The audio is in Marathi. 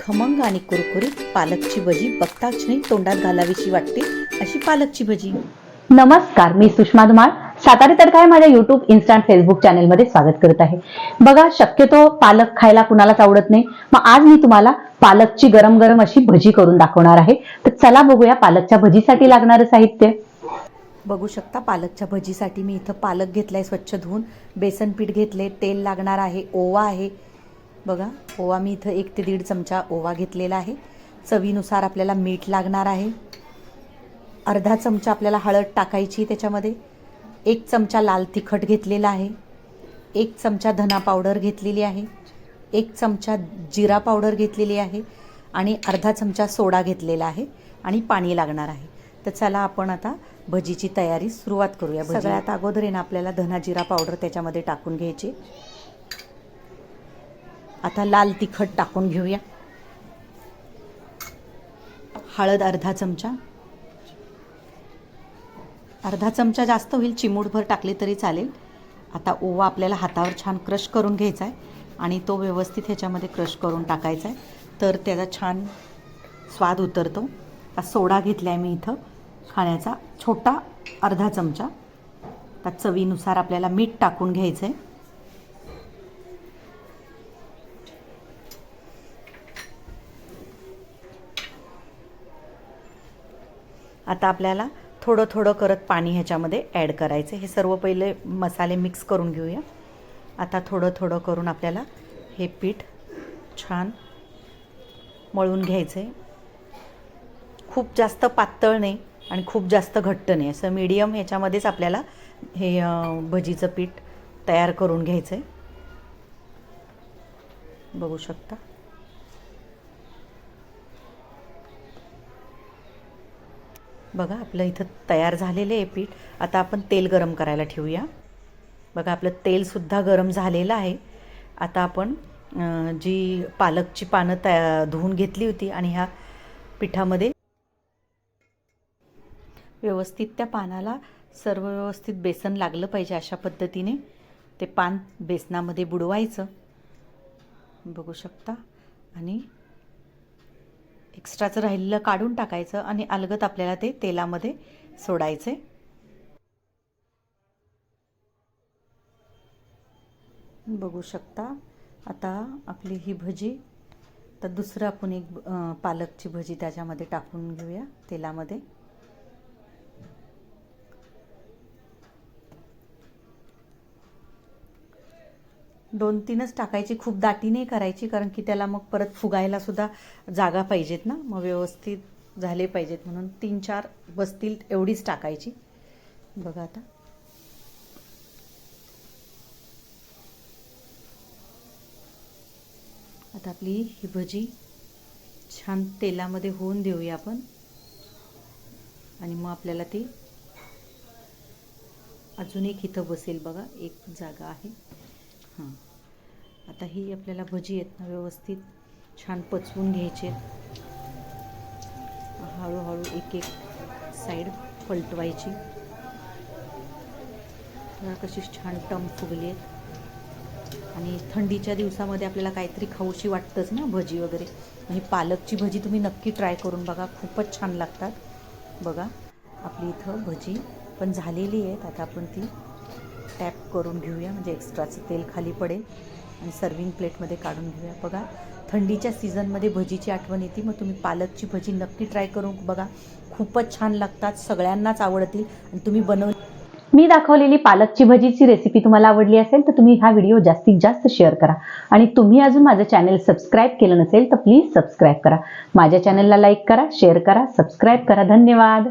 खमंग आणि कुरकुरीत पालकची भजी बघताच नाही तोंडात घालावीशी वाटते अशी पालकची भजी. नमस्कार मी सुषमा धुमाळ. सातारी तडका या माझ्या युट्यूब इन्स्टा फेसबुक चॅनेलमध्ये स्वागत करत आहे. बघा शक्यतो पालक खायला कुणालाच आवडत नाही. मग आज मी तुम्हाला पालकची गरम गरम अशी भजी करून दाखवणार आहे. तर चला बघूया पालकच्या भजीसाठी लागणारं साहित्य. बघू शकता पालकच्या भजीसाठी मी इथं पालक घेतलाय स्वच्छ धुवून. बेसन पीठ घेतले तेल लागणार आहे ओवा आहे. बघा ओवा मी इथं एक ते दीड चमचा ओवा घेतलेला आहे. चवीनुसार आपल्याला मीठ लागणार आहे. अर्धा चमचा आपल्याला हळद टाकायची त्याच्यामध्ये. एक चमचा लाल तिखट घेतलेला आहे. एक चमचा धना पावडर घेतलेली आहे. एक चमचा जिरा पावडर घेतलेली आहे आणि अर्धा चमचा सोडा घेतलेला आहे आणि पाणी लागणार आहे. तर चला आपण आता भजीची तयारी सुरुवात करूया. सगळ्यात अगोदर आहे आपल्याला धना जिरा पावडर त्याच्यामध्ये टाकून घ्यायची. आता लाल तिखट टाकून घेऊया. हळद अर्धा चमचा. अर्धा चमचा जास्त होईल चिमूटभर टाकली तरी चालेल. आता ओवा आपल्याला हातावर छान क्रश करून घ्यायचा आहे आणि तो व्यवस्थित ह्याच्यामध्ये क्रश करून टाकायचा आहे तर त्याचा छान स्वाद उतरतो. आता सोडा घेतला आहे मी इथं. खाण्याचा छोटा अर्धा चमचा. त्यात चवीनुसार आपल्याला मीठ टाकून घ्यायचं आहे आता आपल्याला थोडं थोडं करत पाणी ह्याच्यामध्ये ॲड करायचं. हे सर्व पहिले मसाले मिक्स करून घेऊया. आता थोडं थोडं करून आपल्याला हे पीठ छान मळून घ्यायचं आहे खूप जास्त पातळ नाही आणि खूप जास्त घट्ट नाही. असं मीडियम ह्याच्यामध्येच आपल्याला हे भजीचं पीठ तयार करून घ्यायचं आहे बघू शकता? बघा आपलं इथं तयार झालेलं आहे पीठ. आता आपण तेल गरम करायला ठेवूया. बघा आपलं तेलसुद्धा गरम झालेलं आहे. आता आपण जी पालकची पानं तया धुवून घेतली होती आणि ह्या पिठामध्ये व्यवस्थित त्या पानाला सर्व व्यवस्थित बेसन लागलं पाहिजे अशा पद्धतीने. ते पान बेसनामध्ये बुडवायचं. बघू शकता. आणि एक्स्ट्राचं राहिलेलं काढून टाकायचं आणि अलगत आपल्याला ते तेलामध्ये सोडायचे. बघू शकता आता आपली ही भजी. तर दुसरं आपण एक पालकची भजी त्याच्यामध्ये टाकून घेऊया तेलामध्ये. दोन तीनच टाकायची खूप दाटी नाही करायची कारण की त्याला मग परत फुगायला सुद्धा जागा पाहिजेत ना. मग व्यवस्थित झाले पाहिजेत म्हणून तीन चार बसतील एवढीच टाकायची. बघा आता. आता आपली ही भजी छान तेलामध्ये होऊन देऊया आपण. आणि मग आपल्याला ती अजून एक इथं बसेल बघा एक जागा आहे. हां. आता ही आपल्याला भजी आहेत ना व्यवस्थित छान पचवून घ्यायचे. हळूहळू एक एक साईड पलटवायची. कशी छान टम फुगली आहेत. आणि थंडीच्या दिवसामध्ये आपल्याला काहीतरी खाऊशी वाटतंच ना भजी वगैरे. आणि पालकची भजी तुम्ही नक्की ट्राय करून बघा खूपच छान लागतात. बघा आपली इथं भजी पण झालेली आहेत. आता आपण ती टॅप करून घेऊया म्हणजे एक्स्ट्राचं तेल खाली पडेल. आणि सर्विंग प्लेटमध्ये काढून घेऊया. बघा थंडीच्या सीझनमध्ये भजीची आठवण येते. मग तुम्ही पालकची भजी नक्की ट्राय करून बघा. खूपच छान लागतात सगळ्यांनाच आवडतील. आणि तुम्ही बनव मी दाखवलेली पालकची भजीची रेसिपी तुम्हाला आवडली असेल तर तुम्ही हा व्हिडिओ जास्तीत जास्त शेअर करा. आणि तुम्ही अजून माझं चॅनल सबस्क्राईब केलं नसेल तर प्लीज सबस्क्राईब करा. माझ्या चॅनलला लाईक करा शेअर करा सबस्क्राईब करा. धन्यवाद!